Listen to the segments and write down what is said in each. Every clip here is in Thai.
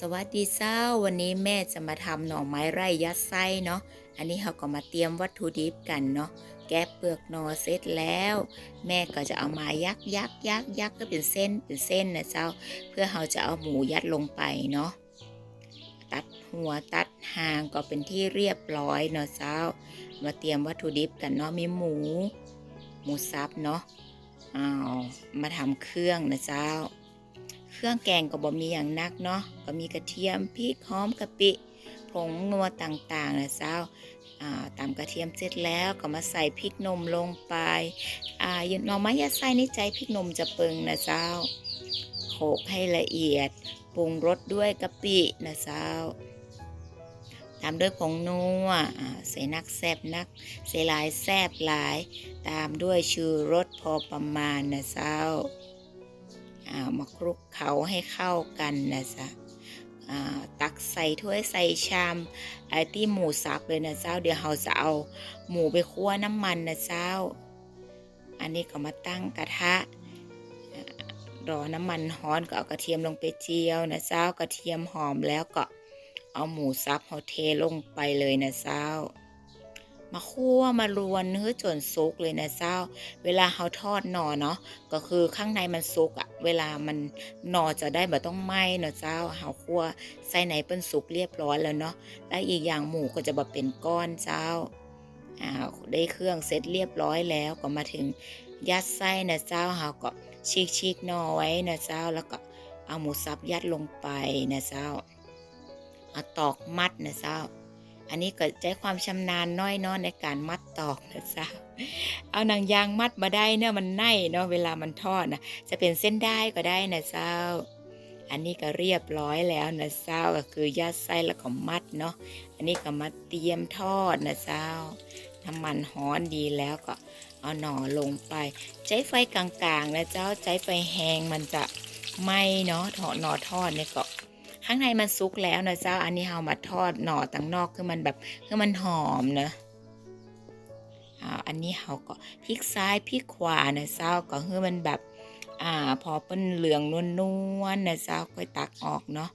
สวัสดีเจ้า วันนี้แม่จะมาทำหน่อไม้ไร่ยัดไส้เนาะ อันนี้เราก็มาเตรียมวัตถุดิบกันเนาะ แกะเปลือกหน่อเสร็จแล้ว แม่ก็จะเอามายักยักยักยักก็เป็นเส้นเป็นเส้นนะเจ้า เพื่อเราจะเอาหมูยัดลงไปเนาะ ตัดหัวตัดหางก็เป็นที่เรียบร้อยเนาะเจ้า มาเตรียมวัตถุดิบกันเนาะ มีหมู หมูสับเนาะ อ้าว มาทำเครื่องนะเจ้า เครื่องแกงก็บ่มีอย่างนักเนาะก็มีกระเทียมพริกหอมกะปิผงนัวต่างๆนะเจ้าตามกระเทียมเสร็จแล้วก็มาใส่พริกนมลงไปอ่าหน่อไม้ยัดไส้นี่ใจพริกนมจะเปิงนะเจ้าโขลกให้ละเอียดปรุงรสด้วยกะปินะเจ้าตามด้วยผงนัวใส่นักแซบนักใส่ลายแซบหลาย ตามด้วยชูรสพอประมาณนะเจ้า มาคลุกเขาให้เข้ากันนะจ๊ะตักใส่ถ้วยใส่ชามไอ้ที่หมูสับเลยนะเจ้า เดี๋ยวเราจะเอาหมูไปคั่วน้ำมันนะเจ้า อันนี้ก็มาตั้งกระทะรอน้ำมันฮ้อนก็เอากระเทียมลงไปเจียวนะเจ้ากระเทียมหอมแล้วก็เอาหมูสับเราเทลงไปเลยนะเจ้า มาคั่วมารวนเนื้อจนสุกเลยนะเจ้า เวลาเขาทอดหนอเนาะก็คือข้างในมันสุกอะเวลามันหนอจะได้แบบต้องไหมเนาะเจ้าเขาคั่วใส่ไหนเป็นสุกเรียบร้อยแล้วเนาะและอีกอย่างหมูก็จะแบบเป็นก้อนเจ้าอ่าได้เครื่องเสร็จเรียบร้อยแล้วก็มาถึงยัดไส้นะเจ้าเขาก็ฉีกฉีกนอไว้นะเจ้าแล้วก็เอาหมูสับยัดลงไปนะเจ้าเอาตอกมัดนะเจ้า อันนี้ก็ใช้ความชำนาญน้อยเนาะในการมัดตอกนะจ้าเอาหนังยางมัดมาได้เนาะมันแน่เนาะเวลามันทอดนะจะเป็นเส้นได้ก็ได้นะเจ้า อันนี้ก็เรียบร้อยแล้วนะเจ้าก็คือยัดไส้แล้วก็มัดเนาะอันนี้ก็มาเตรียมทอดนะเจ้าน้ำมันฮ้อนดีแล้วก็เอาหน่อลงไป ใช้ไฟกลางๆนะเจ้าใช้ไฟแห้งมันจะไหมเนาะถอดหน่อทอดเนี่ยก็ ข้างในมันซุกแล้วนะเจ้า อันนี้เอามาทอดหน่อต่างนอกคือมันแบบคือมันหอมนะอ่าอันนี้เขาก็พลิกซ้ายพลิกขวานะเจ้าก็คือมันแบบอ่าพอเป็นเหลืองนวลๆนะเจ้าค่อยตักออกเนาะ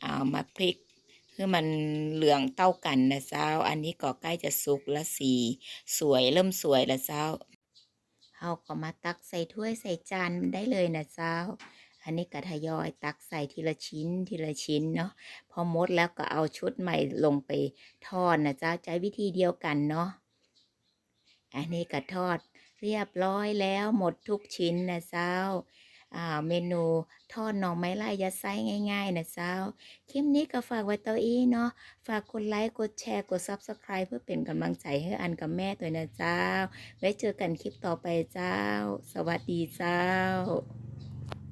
เอามาพลิกคือมันเหลืองเต้ากันนะเจ้า อันนี้ก็ใกล้จะสุกละสีสวยเริ่มสวยล้วเจ้าเขาก็มาตักใส่ถ้วยใส่จานได้เลยนะเจ้า อันนี้ก็ทยอยตักใส่ทีละชิ้นทีละชิ้นเนาะพอมดแล้วก็เอาชุดใหม่ลงไปทอดนะจ้าใช้วิธีเดียวกันเนาะอันนี้ก็ทอดเรียบร้อยแล้วหมดทุกชิ้นนะเจ้าเมนูทอดหน่อไม้ล่ยัดไส้ง่ายๆ นะเจ้า คลิปนี้ก็ฝากไว้เตาอี้เนาะ ฝากกดไลค์ กดแชร์ กด Subscribe เพื่อเป็นกำลังใจให้อันกับแม่ตัวนะเจ้า ไว้เจอกันคลิปต่อไปเจ้า สวัสดีเจ้า